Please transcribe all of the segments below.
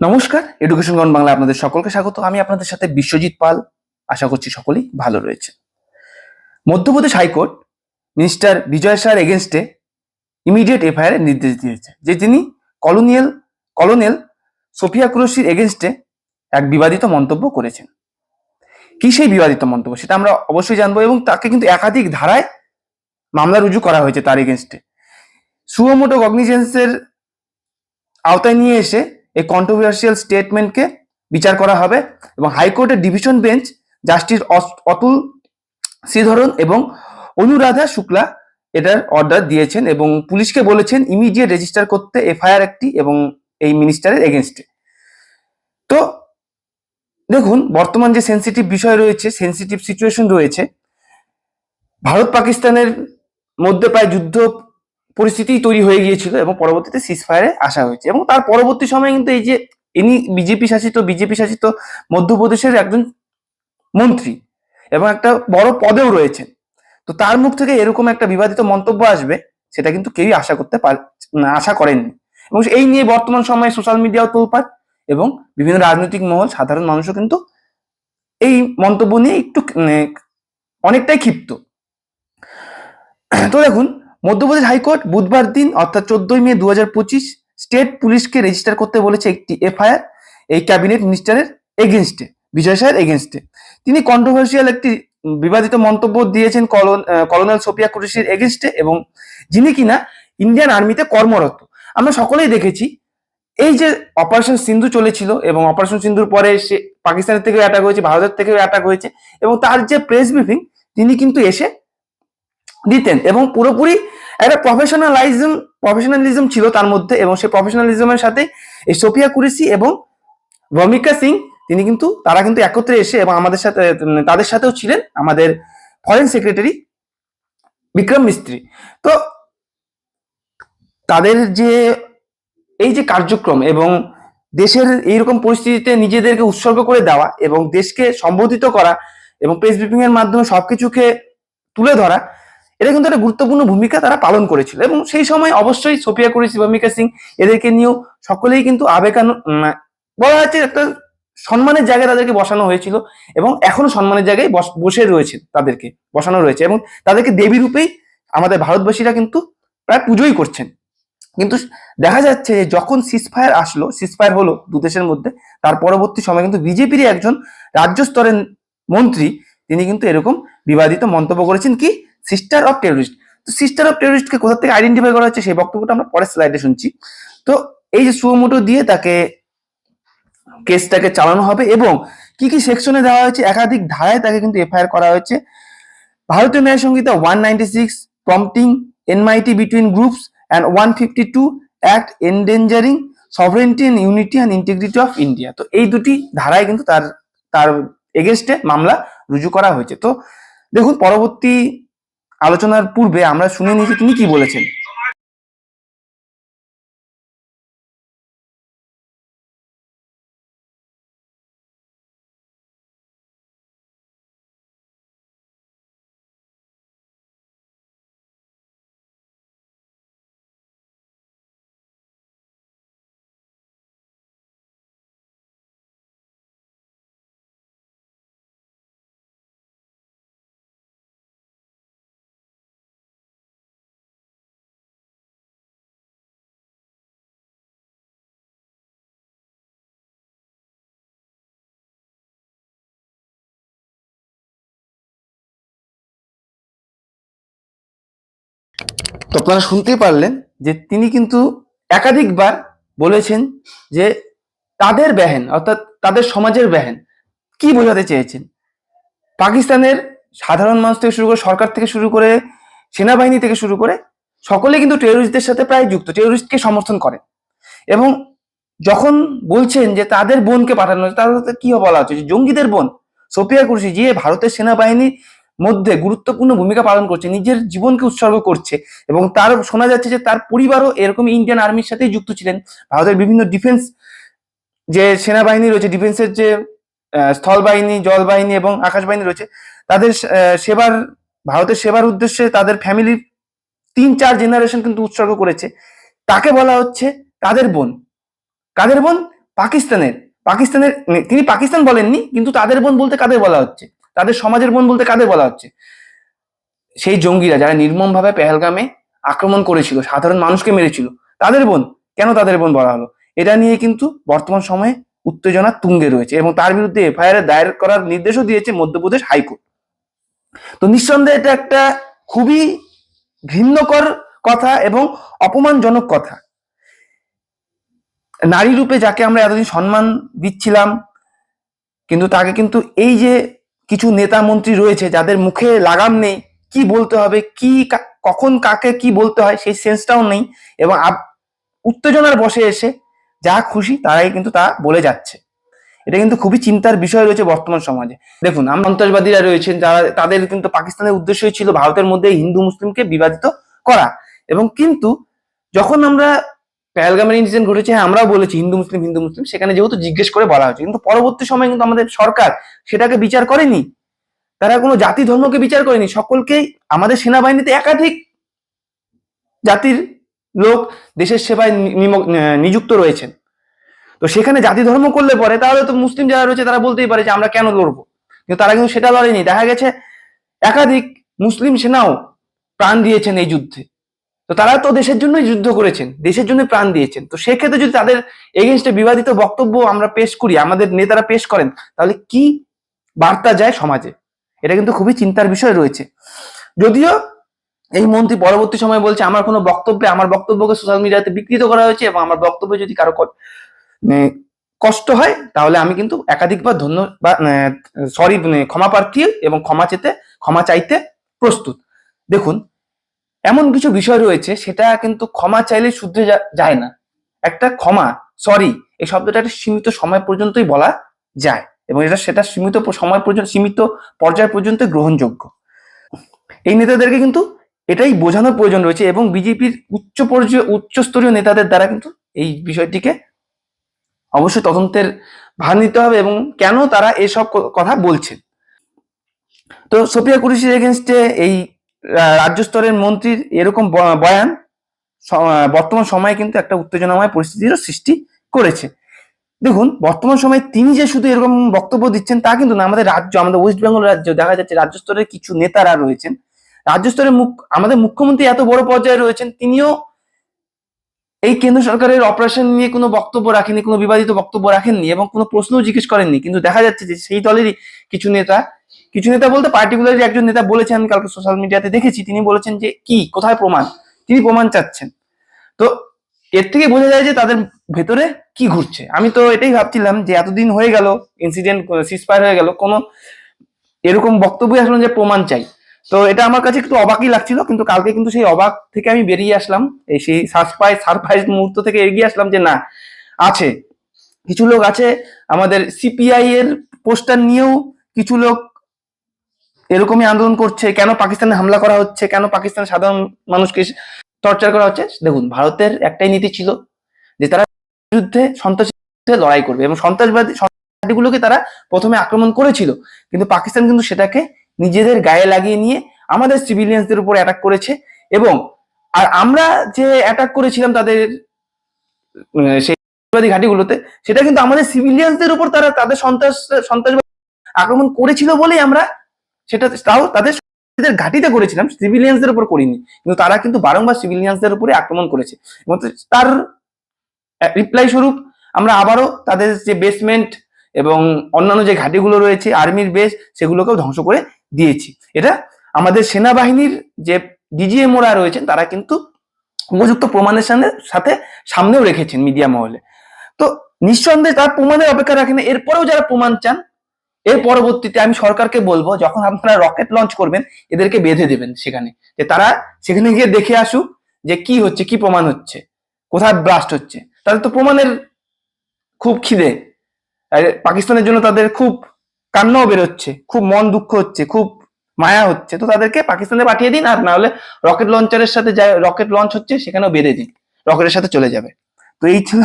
নমস্কার education ground Bangla আপনাদের সকলকে স্বাগত। আমি আপনাদের সাথে বিশ্বজিৎ পাল। আশা করছি সকলেই ভালো রয়েছে মধ্যপ্রদেশ হাইকোর্ট মিনিস্টার বিজয় শাহর এগেনস্টে ইমিডিয়েট এফআইআর নির্দেশ দিয়েছে, যে তিনি কলোনিয়াল কলোনেল সোফিয়া ক্রোশির এগেনস্টে এক বিবাদিত মন্তব্য করেছেন। কি সেই বিবাদিত মন্তব্য? সেটা আমরা অবশ্যই জানব এবং তাকে কিন্তু একাধিক ধারায় মামলা রুজু করা হয়েছে তার এগেনস্টে সুমোটো কগনিজেন্সের আওতায় নিয়ে এসে এই কন্ট্রোভার্সিয়াল স্টেটমেন্টকে বিচার করা হবে এবং হাইকোর্টের division bench justice Atul Sreedharan এবং অনুরাধা শুক্লা এটার অর্ডার দিয়েছেন এবং পুলিশকে বলেছেন ইমিডিয়েট রেজিস্টার করতে এফআইআর একটি এবং এই মিনিস্টারের এগেনস্টে তো দেখুন, বর্তমান যে সেন্সিটিভ বিষয় রয়েছে সেন্সিটিভ সিচুয়েশন রয়েছে ভারত পাকিস্তানের মধ্যে প্রায় যুদ্ধ পরিস্থিতি তৈরি হয়ে গিয়েছিল এবং পরবর্তীতে সিজফায়ারে আসা হয়েছে। এবং তার পরবর্তী সময়ে কিন্তু এই যে ইনি বিজেপি শাসিত বিজেপি শাসিত মধ্যপ্রদেশের একজন মন্ত্রী এবং একটা বড় পদেও রয়েছেন। তো তার মুখ থেকে এরকম একটা বিবাদিত মন্তব্য আসবে সেটা কিন্তু কেউই আশা করতে পার আশা করেননি। এবং এই নিয়ে বর্তমান সময়ে সোশ্যাল মিডিয়াও তোলপাড় এবং বিভিন্ন রাজনৈতিক মহল সাধারণ মানুষও কিন্তু এই মন্তব্য নিয়ে একটু মানে, অনেকটাই ক্ষিপ্ত। তো দেখুন মধ্যপ্রদেশ হাইকোর্ট বুধবার দিন, অর্থাৎ চোদ্দই মে দু স্টেট পুলিশকে রেজিস্টার করতে বলেছে একটি এফআইআর, এই ক্যাবিনেট মিনিস্টারের এগেনস্টে, বিজয় শাহের এগেনস্টে। তিনি কন্ট্রোভার্সিয়াল একটি বিবাদিত মন্তব্য দিয়েছেন কলোনেল সোফিয়া কুরেশির এগেনস্টে এবং যিনি কিনা ইন্ডিয়ান আর্মিতে কর্মরত। আমরা সকলেই দেখেছি, এই যে অপারেশন সিন্ধু চলেছিল এবং অপারেশন সিন্ধুর পরে সে পাকিস্তানের থেকেও অ্যাটাক হয়েছে, ভারতের থেকেও অ্যাটাক হয়েছে এবং তার যে প্রেস ব্রিফিং তিনি কিন্তু এসে দিতেন এবং পুরোপুরি একটা প্রফেশনালাইজম প্রফেশনালিজম ছিল তার মধ্যে এবং সেই প্রফেশনালিজমের সাথে এই সোফিয়া কুরেশি এবং ভমিকা সিং, তিনি কিন্তু, তারা কিন্তু একত্রে এসে এবং আমাদের সাথে তাদের সাথেও ছিলেন আমাদের ফরেন সেক্রেটারি বিক্রম মিস্ত্রি। তো তাদের যে, এই যে কার্যক্রম এবং দেশের এইরকম পরিস্থিতিতে নিজেদেরকে উৎসর্গ করে দেওয়া এবং দেশকে সম্বোধিত করা এবং প্রেস ব্রিফিং এর মাধ্যমে সবকিছুকে তুলে ধরা এটা কিন্তু একটা গুরুত্বপূর্ণ ভূমিকা তারা পালন করেছিল। এবং সেই সময় অবশ্যই সোফিয়া কুরেশি ভূমিকা সিং এদেরকে নিয়েও সকলেই কিন্তু আবেগান বলা যাচ্ছে একটা সম্মানের জায়গায় তাদেরকে বসানো হয়েছিল এবং এখনও সম্মানের জায়গায় বসে রয়েছে তাদেরকে, বসানো রয়েছে এবং তাদেরকে দেবী রূপেই আমাদের ভারতবাসীরা কিন্তু প্রায় পুজোই করছেন। কিন্তু দেখা যাচ্ছে যে যখন সিসফায়ার আসলো সিসফায়ার হলো দু দেশের মধ্যে, তার পরবর্তী সময় কিন্তু বিজেপির একজন রাজ্য স্তরের মন্ত্রী, তিনি কিন্তু এরকম বিবাদিত মন্তব্য করেছেন কি সিস্টার অফ টেরোরিস্ট তো সিস্টার অফ টেরোরিস্টকে কোথা থেকে আইডেন্টিফাই করা হচ্ছে সেই বক্তব্যটা আমরা পরের স্লাইডে শুনছি। তো এই যে সুমোটো দিয়ে তাকে কেসটাকে চালানো হবে এবং কি কি সেকশনে দেওয়া হয়েছে, একাধিক ধারায় তাকে কিন্তু এফআইআর করা হয়েছে। Bharatiya Nyaya Sanhita one ninety six prompting enmity between groups and one fifty two act endangering sovereignty and unity and integrity of India তো এই দুটি ধারায় কিন্তু তার তার এগেনস্টে মামলা রুজু করা হয়েছে। তো দেখুন, পরবর্তী আলোচনার পূর্বে আমরা শুনে নিয়েছি তিনি কি বলেছেন। তো আপনারা শুনতেই পারলেন যে তিনি কিন্তু একাধিকবার বলেছেন যে তাদের বেহেন, অর্থাৎ তাদের সমাজের বেহেন, কি বোঝাতে চেয়েছেন? পাকিস্তানের সাধারণ মানুষ থেকে শুরু করে সরকার থেকে শুরু করে সেনাবাহিনী থেকে শুরু করে সকলে কিন্তু টেরোরিস্টদের সাথে প্রায় যুক্ত টেরোরিস্টকে সমর্থন করে। এবং যখন বলছেন যে তাদের বোনকে পাঠানো হয়েছে তাদের কি বলা হচ্ছে? জঙ্গিদের বোন, সোফিয়া কুরসি যে ভারতের সেনাবাহিনীর মধ্যে গুরুত্বপূর্ণ ভূমিকা পালন করছে, নিজের জীবনকে উৎসর্গ করছে এবং তার শোনা যাচ্ছে যে তার পরিবারও এরকম ইন্ডিয়ান আর্মির সাথেই যুক্ত ছিলেন। ভারতের বিভিন্ন ডিফেন্স যে সেনাবাহিনী রয়েছে ডিফেন্সের যে স্থল বাহিনী জল বাহিনী এবং আকাশ বাহিনী রয়েছে, তাদের সেবার, ভারতের সেবার উদ্দেশ্যে তাদের ফ্যামিলির তিন চার জেনারেশন কিন্তু উৎসর্গ করেছে। তাকে বলা হচ্ছে তাদের বোন। কাদের বোন? পাকিস্তানের। পাকিস্তানের, তিনি পাকিস্তান বলেননি, কিন্তু তাদের বোন বলতে কাদের বলা হচ্ছে? তাদের সমাজের বোন বলতে কাদের বলা হচ্ছে? সেই জঙ্গিরা যারা নির্মমভাবে পেহেলগামে আক্রমণ করেছিল, সাধারণ মানুষকে মেরেছিল, তাদের বোন, কেন তাদের বোন বলা হলো? এটা নিয়ে কিন্তু বর্তমান সময়ে উত্তেজনা তুঙ্গে রয়েছে এবং তার বিরুদ্ধে এফআইআর দায়ের করার নির্দেশও দিয়েছে মধ্যপ্রদেশ হাইকোর্ট। তো নিঃসন্দেহে এটা একটা খুবই ঘৃণ্যকর কথা এবং অপমানজনক কথা। নারী রূপে যাকে আমরা এতদিন সম্মান দিচ্ছিলাম, কিন্তু তাকে কিন্তু এই যে কিছু নেতা মন্ত্রী রয়েছে যাদের মুখে লাগাম নেই, কি বলতে হবে, কি কখন কাকে কি বলতে হয় সেই সেন্সটাও নেই এবং উত্তেজনার বসে এসে যা খুশি তারাই কিন্তু তা বলে যাচ্ছে। এটা কিন্তু খুবই চিন্তার বিষয় রয়েছে বর্তমান সমাজে। দেখুন সন্ত্রাসবাদীরা রয়েছেন, যারা, তাদের কিন্তু পাকিস্তানের উদ্দেশ্যই ছিল ভারতের মধ্যে হিন্দু মুসলিমকে বিভাজিত করা। এবং কিন্তু যখন আমরা পেহেলগামের ইনসিডেন্ট ঘটেছে হ্যাঁ আমরাও বলেছি, হিন্দু, মুসলিম হিন্দু, মুসলিম, সেখানে যেহেতু জিজ্ঞেস করে বলা হয়েছে, কিন্তু পরবর্তী সময় কিন্তু আমাদের সরকার সেটাকে বিচার করেনি। তারা কোনো জাতি ধর্মকে বিচার করেনি সকলকেই আমাদের সেনাবাহিনীতে একাধিক জাতির লোক দেশের সেবায় নিযুক্ত রয়েছেন। তো সেখানে জাতি ধর্ম করলে পরে তাহলে তো মুসলিম যারা রয়েছে তারা বলতেই পারে যে আমরা কেন লড়বো? কিন্তু তারা কিন্তু সেটা লড়েনি। দেখা গেছে একাধিক মুসলিম সেনাও প্রাণ দিয়েছেন এই যুদ্ধে। তো তারা তো দেশের জন্যই যুদ্ধ করেছেন, দেশের জন্য প্রাণ দিয়েছেন। তো সেক্ষেত্রে যদি তাদের এগেনস্টে বিবাদিত বক্তব্য আমরা পেশ করি, আমাদের নেতারা পেশ করেন, তাহলে কি বার্তা যায় সমাজে? এটা কিন্তু খুবই চিন্তার বিষয় রয়েছে। যদিও এই মন্ত্রী পরবর্তী সময় বলছে, আমার কোনো বক্তব্যে, আমার বক্তব্যকে সোশ্যাল মিডিয়াতে বিকৃত করা হয়েছে এবং আমার বক্তব্যে যদি কারও মানে কষ্ট হয়, তাহলে আমি কিন্তু একাধিকবার ধন্য সরি ক্ষমা প্রার্থী এবং ক্ষমা চেতে, ক্ষমা চাইতে প্রস্তুত। দেখুন এমন কিছু বিষয় রয়েছে, সেটা কিন্তু ক্ষমা চাইলে শুদ্ধে যা- যায় না। একটা ক্ষমা সরি এই শব্দটা একটা সীমিত সময় পর্যন্তই বলা যায় এবং এটা, সেটা সীমিত সময় পর্যন্ত, সীমিত পর্যায় পর্যন্ত গ্রহণযোগ্য। এই নেতাদেরকে কিন্তু এটাই বোঝানোর প্রয়োজন রয়েছে এবং বিজেপির উচ্চ পর্যায়ে, উচ্চস্তরীয় নেতাদের দ্বারা কিন্তু এই বিষয়টিকে অবশ্যই তদন্তের ভার নিতে হবে এবং কেন তারা এসব কথা বলছে। তো সোফিয়া কুরেশির এগেনস্টে এই রাজ্য স্তরের মন্ত্রীর এরকম বয়ান বর্তমান সময়ে কিন্তু একটা উত্তেজনাময় পরিস্থিতিরও সৃষ্টি করেছে। দেখুন, বর্তমান সময়ে তিনি যে শুধু এরকম বক্তব্য দিচ্ছেন তা কিন্তু না, আমাদের রাজ্য, আমাদের ওয়েস্ট বেঙ্গল রাজ্য, দেখা যাচ্ছে রাজ্য স্তরের কিছু নেতারা রয়েছেন। রাজ্য স্তরের মুখ, আমাদের মুখ্যমন্ত্রী এত বড় পর্যায়ে রয়েছেন, তিনিও এই কেন্দ্র সরকারের অপারেশন নিয়ে কোনো বক্তব্য রাখেনি কোনো বিবাদিত বক্তব্য রাখেননি এবং কোনো প্রশ্নও জিজ্ঞেস করেননি। কিন্তু দেখা যাচ্ছে যে সেই দলেরই কিছু নেতা কিছু নেতা বলতে পার্টিকুলারলি একজন নেতা বলেছেন, আমি কালকে সোশ্যাল মিডিয়াতে দেখেছি, তিনি বলেছেন যে কি, কোথায় প্রমাণ? তিনি প্রমাণ চাচ্ছেন। তো এর থেকে বোঝা যায় যে তাদের ভেতরে কি ঘুরছে। আমি তো এটাই ভাবছিলাম যে এতদিন হয়ে গেল ইনসিডেন্ট সিসফায়ার হয়ে গেল, কোনো এরকম বক্তব্যই আসলাম যে প্রমাণ চাই। তো এটা আমার কাছে একটু অবাকই লাগছিল, কিন্তু কালকে কিন্তু সেই অবাক থেকে আমি বেরিয়ে আসলাম, এই সেই সারপ্রাইজ সারপ্রাইজ মুহূর্ত থেকে এগিয়ে আসলাম যে না, আছে। কিছু লোক আছে, আমাদের সিপিআই এর পোস্টার নিয়েও কিছু লোক এরকমই আন্দোলন করছে, কেন পাকিস্তানে হামলা করা হচ্ছে, কেন পাকিস্তানের সাধারণ মানুষকে টর্চার করা হচ্ছে? দেখুন, ভারতের একটাই নীতি ছিল যে তারা বিরুদ্ধে সন্ত্রাসের লড়াই করবে এবং সন্ত্রাসবাদী, সন্ত্রাসবাদীগুলোকে তারা প্রথমে আক্রমণ করেছিল। কিন্তু পাকিস্তান কিন্তু সেটাকে নিজেদের গায়ে লাগিয়ে নিয়ে আমাদের সিভিলিয়ানসদের উপর অ্যাটাক করেছে এবং আর আমরা যে অ্যাটাক করেছিলাম তাদের সেই সন্ত্রাসবাদী ঘাঁটিগুলোতে, সেটা কিন্তু আমাদের সিভিলিয়ানসদের উপর তারা তাদের সন্ত্রাস, সন্ত্রাসবাদী আক্রমণ করেছিল বলেই আমরা সেটা তাও তাদের নিজেদের ঘাটিতে করেছিলাম সিভিলিয়ানসদের উপর করিনি। কিন্তু তারা কিন্তু বারংবার সিভিলিয়ানসদের উপরে আক্রমণ করেছে। এবং তার রিপ্লাই স্বরূপ, আমরা আবারও তাদের যে বেসমেন্ট এবং অন্যান্য যে ঘাটিগুলো রয়েছে আর্মির বেস সেগুলোকেও ধ্বংস করে দিয়েছি। এটা আমাদের সেনাবাহিনীর যে ডিজিএমওরা রয়েছেন, তারা কিন্তু উপযুক্ত প্রমাণের সামনে সাথে সামনেও রেখেছেন মিডিয়া মহলে। তো নিঃসন্দেহে তার প্রমাণের অপেক্ষা রাখেন। এরপরেও যারা প্রমাণ চান এর পরবর্তীতে আমি সরকারকে বলব, যখন আপনারা রকেট লঞ্চ করবেন, এদেরকে বেঁধে দেবেন সেখানে। যে তারা সেখানে গিয়ে দেখে আসুক যে কি হচ্ছে, কি প্রমাণ হচ্ছে, কোথায় ব্লাস্ট হচ্ছে। তাদের তো প্রমাণের খুব খিদে। পাকিস্তানের জন্য তাদের খুব কান্নাও বেরোচ্ছে, খুব মন দুঃখ হচ্ছে, খুব মায়া হচ্ছে। তো তাদেরকে পাকিস্তানে পাঠিয়ে দিন, আর না হলে রকেট লঞ্চারের সাথে যা রকেট লঞ্চ হচ্ছে, সেখানেও বেঁধে দিন, রকেটের সাথে চলে যাবে। তো এই ছিল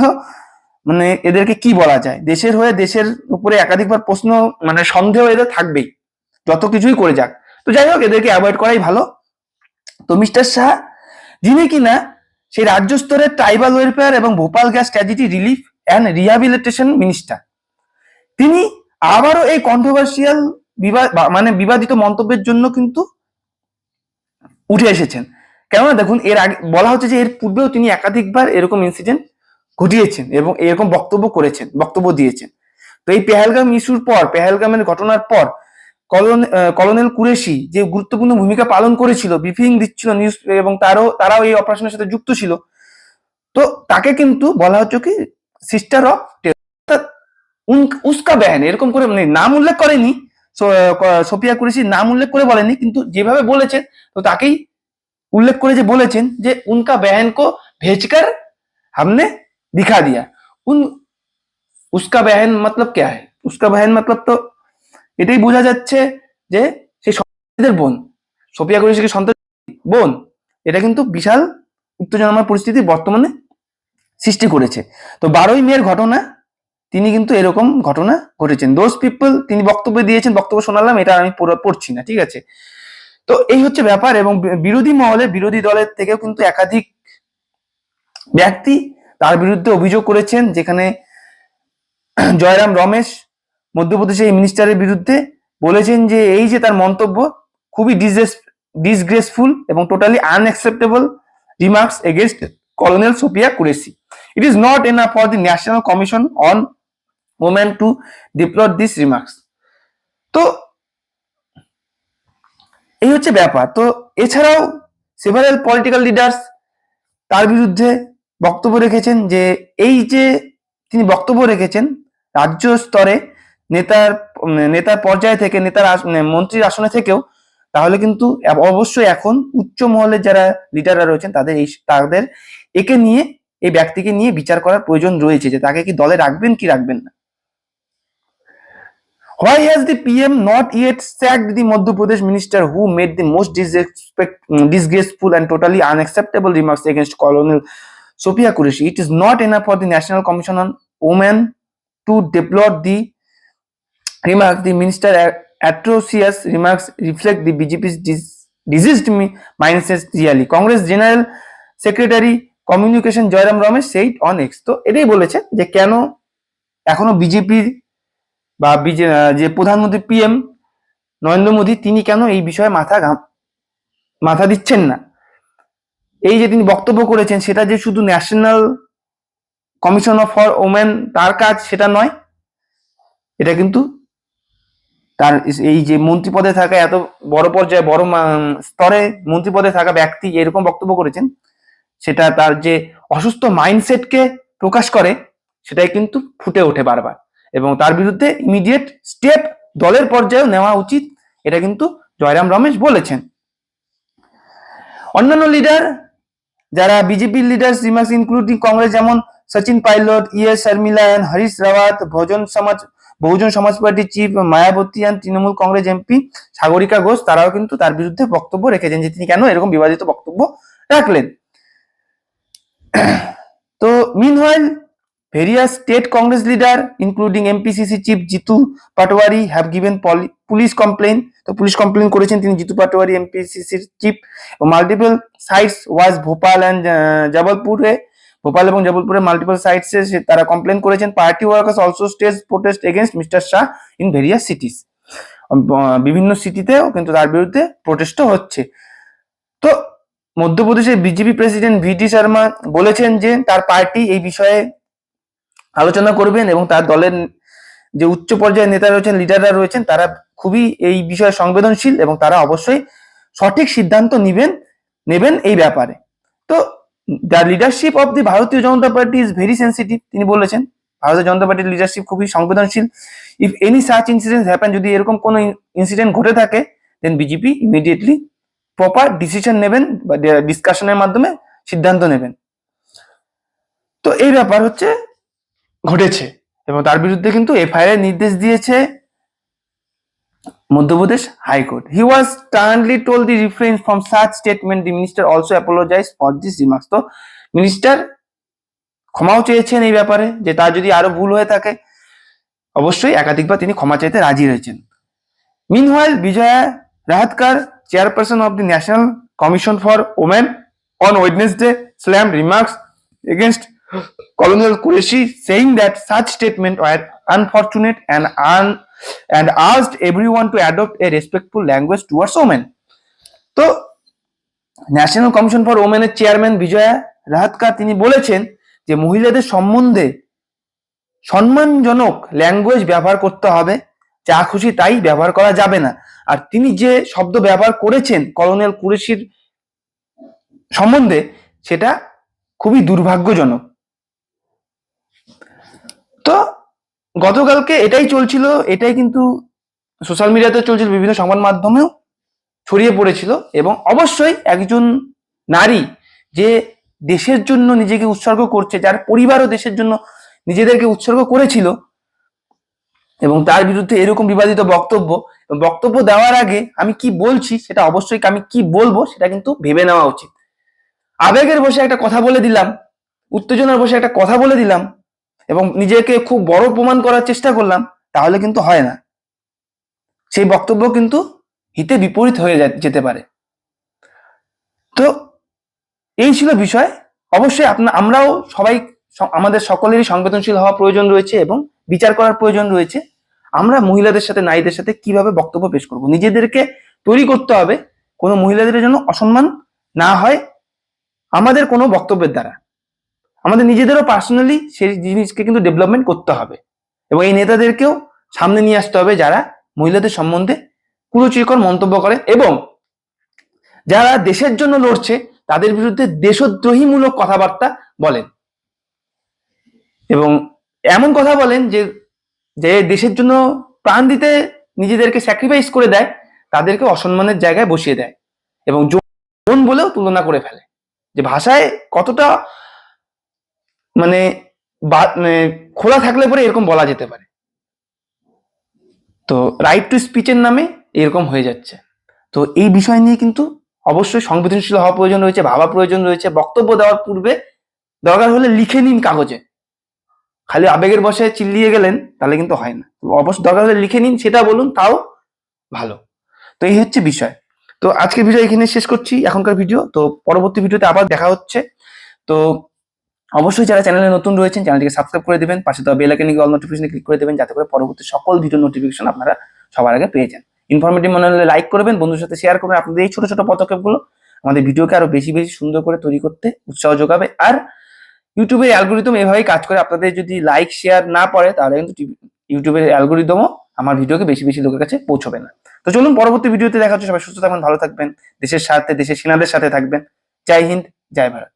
মানে এদেরকে কি বলা যায়? দেশের হয়ে দেশের উপরে একাধিকবার প্রশ্ন মানে সন্দেহ এদের থাকবেই। যত কিছুই করে যাক। তো যাই হোক, এদেরকে অ্যাভয়েড করাই ভালো। তো মিস্টার শাহ, যিনি কিনা সেই রাজ্য স্তরের ট্রাইবাল ওয়েলফেয়ার এবং Bhopal gas tragedy relief and rehabilitation minister তিনি আবারও এই কন্ট্রোভার্সিয়াল বিবাদ মানে বিবাদিত মন্তব্যের জন্য কিন্তু উঠে এসেছেন। কেননা দেখুন, এর আগে, বলা হচ্ছে যে এর পূর্বেও তিনি একাধিকবার এরকম ইনসিডেন্ট ঘটিয়েছেন এবং এরকম বক্তব্য করেছেন বক্তব্য দিয়েছেন তো এই পেহেলগাম ইস্যুর পর পেহেলগামের ঘটনার পর কলোন- আহ, কলোনেল কুরেশি যে গুরুত্বপূর্ণ ভূমিকা পালন করেছিল ব্রিফিং দিচ্ছিল নিউজ এবং তারও তারাও এই অপারেশনের সাথে যুক্ত ছিল তো তাকে কিন্তু বলা হচ্ছে কি সিস্টার অফ উস্কা বেহেন এরকম করে মানে নাম উল্লেখ করেনি সো- আহ, সোফিয়া কুরেশির নাম উল্লেখ করে বলেনি কিন্তু যেভাবে বলেছেন তো তাকেই उल्लेख করে যে বলেছেন যে उनका बहन को भेजकर हमने दिखा दिया उन उसका बहन मतलब क्या है उसका बहन मतलब তো এটাই বোঝা যাচ্ছে যে সেই সন্তানদের বোন সোফিয়া কুরেশিকে সন্তান বোন এটা কিন্তু বিশাল উত্তেজনাময় পরিস্থিতি বর্তমানে সৃষ্টি করেছে তো বারোই মেয়ের ঘটনা তিনি কিন্তু এরকম ঘটনা ঘটেছেন দোজ পিপল তিনি বক্তব্য দিয়েছেন বক্তব্য শোনালাম এটা আমি পুরো পড়ছি না ঠিক আছে তো এই হচ্ছে ব্যাপার এবং বি- বিরোধী মহলে বিরোধী দলের থেকেও কিন্তু একাধিক ব্যক্তি তার বিরুদ্ধে অভিযোগ করেছেন যেখানে জয়রাম রমেশ, মধ্যপ্রদেশের এই মিনিস্টারের বিরুদ্ধে বলেছেন যে এই যে তার মন্তব্য খুবই ডিসগ্রেসফুল এবং totally unacceptable remarks against colonel Sofia Qureshi it is not enough for the national commission on women to deplore this remarks তো এই হচ্ছে ব্যাপার। তো এছাড়াও সেভারেল পলিটিক্যাল লিডার্স তার বিরুদ্ধে বক্তব্য রেখেছেন যে এই যে তিনি বক্তব্য রেখেছেন রাজ্য স্তরে নেতার নেতার পর্যায় থেকে নেতার মানে মন্ত্রীর আসনে থেকেও তাহলে কিন্তু অবশ্যই এখন উচ্চ মহলের যারা লিডাররা রয়েছেন তাদের এই তাদের একে নিয়ে এই ব্যক্তিকে নিয়ে বিচার করার প্রয়োজন রয়েছে যে তাকে কি দলে রাখবেন কি রাখবেন না? Has the PM not yet sacked the Madhya Pradesh minister who made the most disrespect, mm, disgraceful and totally unacceptable remarks against Colonel Sophia Qureshi? It is not enough for the National Commission on Women to deplore the remarks. The minister atrocious remarks reflect the BJP's dis- diseased mi- mindset really. Congress General Secretary Communication Jairam Ramesh said on X. তো এটাই বলেছে যে কেন এখনও বিজেপির বা যে প্রধানমন্ত্রী পিএম নরেন্দ্র মোদী তিনি কেন এই বিষয়ে মাথা মাথা দিচ্ছেন না এই যে তিনি বক্তব্য করেছেন, সেটা যে শুধু national commission of for women তার কাজ, সেটা নয়। এটা কিন্তু তার এই যে মন্ত্রী পদে থাকা এত বড় পর্যায়ে, বড় স্তরে মন্ত্রী পদে থাকা ব্যক্তি এরকম বক্তব্য করেছেন, সেটা তার যে অসুস্থ মাইন্ডসেটকে প্রকাশ করে, সেটাই কিন্তু ফুটে ওঠে বারবার। এবং তার বিরুদ্ধে ইমিডিয়েট স্টেপ দলের পর্যায়েও নেওয়া উচিত, এটা কিন্তু জয়রাম রমেশ বলেছেন। অন্যান্য লিডার যারা বিজেপির লিডার রিমার্কস ইনক্লুডিং কংগ্রেস যেমন সচিন পাইলট ইএস শর্মিলা হরিশ রাওয়াত ভোজন সমাজ বহুজন সমাজ পার্টির chief Mayawati and Trinamool Congress MP Sagarika Ghosh তারাও কিন্তু তার বিরুদ্ধে বক্তব্য রেখেছেন যে তিনি কেন এরকম বিবাদিত বক্তব্য রাখলেন। তো meanwhile various state congress leader, including mpcc chief jitu patwari, have given poli- police complaint. তো পুলিশ কমপ্লেন করেছেন তিনি Jitu Patwari এমপিসিসির chief multiple sites was Bhopal and জবলপুরে Bhopal এবং জবলপুরে মাল্টিপল সাইটসে তারা কমপ্লেন করেছেন। Party workers also stage protest against mister Shah in various cities বিভিন্ন সিটিতেও কিন্তু তার বিরুদ্ধে প্রোটেস্টও হচ্ছে। তো মধ্যপ্রদেশের বিজেপি প্রেসিডেন্ট ভিডি শর্মা বলেছেন যে তার পার্টি এই বিষয়ে আলোচনা করবেন এবং তার দলের যে উচ্চ পর্যায়ের নেতা রয়েছেন লিডাররা রয়েছেন, তারা খুবই এই বিষয়ে সংবেদনশীল এবং তারা অবশ্যই সঠিক সিদ্ধান্ত নেবেন নেবেন এই ব্যাপারে। তো the leadership of the Bharatiya Janata party is very sensitive তিনি বলেছেন। ভারতীয় জনতা পার্টির লিডারশিপ খুবই সংবেদনশীল। If any such incident happen যদি এরকম কোনো ইনসিডেন্ট ঘটে থাকে then BJP immediately proper decision নেবেন বা ডিসকাশনের মাধ্যমে সিদ্ধান্ত নেবেন। তো, এই ব্যাপার হচ্ছে ঘটেছে এবং তার বিরুদ্ধে কিন্তু এফআইআর নির্দেশ দিয়েছে Madhya Pradesh high court. He was sternly told the reference from such statement the minister also apologize for this remarks তো মিনিস্টার ক্ষমাও চেয়েছেন এই ব্যাপারে যে তার যদি আরও ভুল হয়ে থাকে, অবশ্যই একাধিকবার তিনি ক্ষমা চাইতে রাজি হয়েছেন meanwhile Vijaya Rahatkar chairperson of the national commission for women on Wednesday slam remarks against Colonel Qureshi saying that such statement were unfortunate and un, and asked everyone to adopt a respectful language towards women. তো national commission for ওমেনের chairman Vijaya Rahatkar তিনি বলেছেন যে মহিলাদের সম্বন্ধে সম্মানজনক language ব্যবহার করতে হবে। যা খুশি তাই ব্যবহার করা যাবে না। আর তিনি যে শব্দ ব্যবহার করেছেন কলোনিয়াল কুরেশির সম্বন্ধে, সেটা খুবই দুর্ভাগ্যজনক। তো গতকালকে এটাই চলছিল, এটাই কিন্তু সোশ্যাল মিডিয়াতে চলছিল, বিভিন্ন সংবাদ মাধ্যমেও ছড়িয়ে পড়েছিল এবং অবশ্যই একজন নারী যে দেশের জন্য নিজেকে উৎসর্গ করছে, যার পরিবারও দেশের জন্য নিজেদেরকে উৎসর্গ করেছিল এবং তার বিরুদ্ধে এরকম বিবাদিত বক্তব্য বক্তব্য দেওয়ার আগে আমি কি বলছি সেটা অবশ্যই আমি কি বলব সেটা কিন্তু ভেবে নেওয়া উচিত। আবেগের বসে একটা কথা বলে দিলাম, উত্তেজনার বসে একটা কথা বলে দিলাম এবং নিজেকে খুব বড় প্রমাণ করার চেষ্টা করলাম, তাহলে কিন্তু হয় না। সেই বক্তব্য কিন্তু হিতে বিপরীত হয়ে যেতে পারে। তো এই ছিল বিষয়। অবশ্যই আপনা, আমরাও সবাই আমাদের সকলেরই সংবেদনশীল হওয়া প্রয়োজন রয়েছে এবং বিচার করার প্রয়োজন রয়েছে। আমরা মহিলাদের সাথে, নারীদের সাথে কীভাবে বক্তব্য পেশ করব? নিজেদেরকে তৈরি করতে হবে। কোনো মহিলাদের জন্য অসম্মান না হয় আমাদের কোনো বক্তব্যের দ্বারা। আমাদের নিজেদেরও পার্সোনালি সেই জিনিসকে কিন্তু ডেভেলপমেন্ট করতে হবে। এবং এই নেতাদেরকেও সামনে নিয়ে আসতে হবে যারা মহিলাদের সম্বন্ধে কুরুচিকর মন্তব্য করে এবং যারা দেশের জন্য লড়ছে, তাদের বিরুদ্ধে দেশদ্রোহীমূলক কথাবার্তা বলেন। এবং এমন কথা বলেন যে যে দেশের জন্য প্রাণ দিতে নিজেদেরকে স্যাক্রিফাইস করে দেয়, তাদেরকে অসম্মানের জায়গায় বসিয়ে দেয় এবং জন বলেও তুলনা করে ফেলে। যে ভাষায় কতটা মানে মানে খোলা থাকলে পরে এরকম বলা যেতে পারে। তো রাইট টু স্পিচের নামে এরকম হয়ে যাচ্ছে। তো এই বিষয় নিয়ে কিন্তু অবশ্যই সংবেদনশীল হওয়া প্রয়োজন রয়েছে, ভাবা প্রয়োজন রয়েছে। বক্তব্য দেওয়ার পূর্বে দরকার হলে লিখে নিন কাগজে। খালি আবেগের বসে চিল্লিয়ে গেলেন, তাহলে কিন্তু হয় না। অবশ্য দরকার হলে লিখে নিন, সেটা বলুন, তাও ভালো। তো এই হচ্ছে বিষয়। তো আজকের ভিডিও এখানে শেষ করছি, এখনকার ভিডিও। তো পরবর্তী ভিডিওতে আবার দেখা হচ্ছে। তো অবশ্যই যারা চ্যানেলে নতুন রয়েছেন, চ্যানেলটিকে সাবস্ক্রাইব করে দিবেন, পাশে তো বেল আইকনে অল নোটিফিকেশনে ক্লিক করে দেবেন, যাতে করে পরবর্তী সকল ভিডিও নোটিফিকেশন আপনারা সবার আগে পেয়ে যান। ইনফরমেটিভ মনে হলে লাইক করবেন বন্ধুর সাথে শেয়ার করবেন, আপনাদের এই ছোট ছোট পদক্ষেপগুলো আমাদের ভিডিওকে আরও বেশি বেশি সুন্দর করে তৈরি করতে উৎসাহ যোগাবে। আর ইউটিউবের অ্যালগোরিদম এভাবেই কাজ করে, আপনাদের যদি লাইক শেয়ার না পড়ে, তাহলে কিন্তু ইউটিউবের অ্যালগোরিদমও আমার ভিডিওকে বেশি বেশি লোকের কাছে পৌঁছবে না। তো চলুন পরবর্তী ভিডিওতে দেখা হচ্ছে, সবাই সুস্থ থাকবেন, ভালো থাকবেন, দেশের সাথে দেশের সেনাদের সাথে থাকবেন। জয় হিন্দ, জয় ভারত।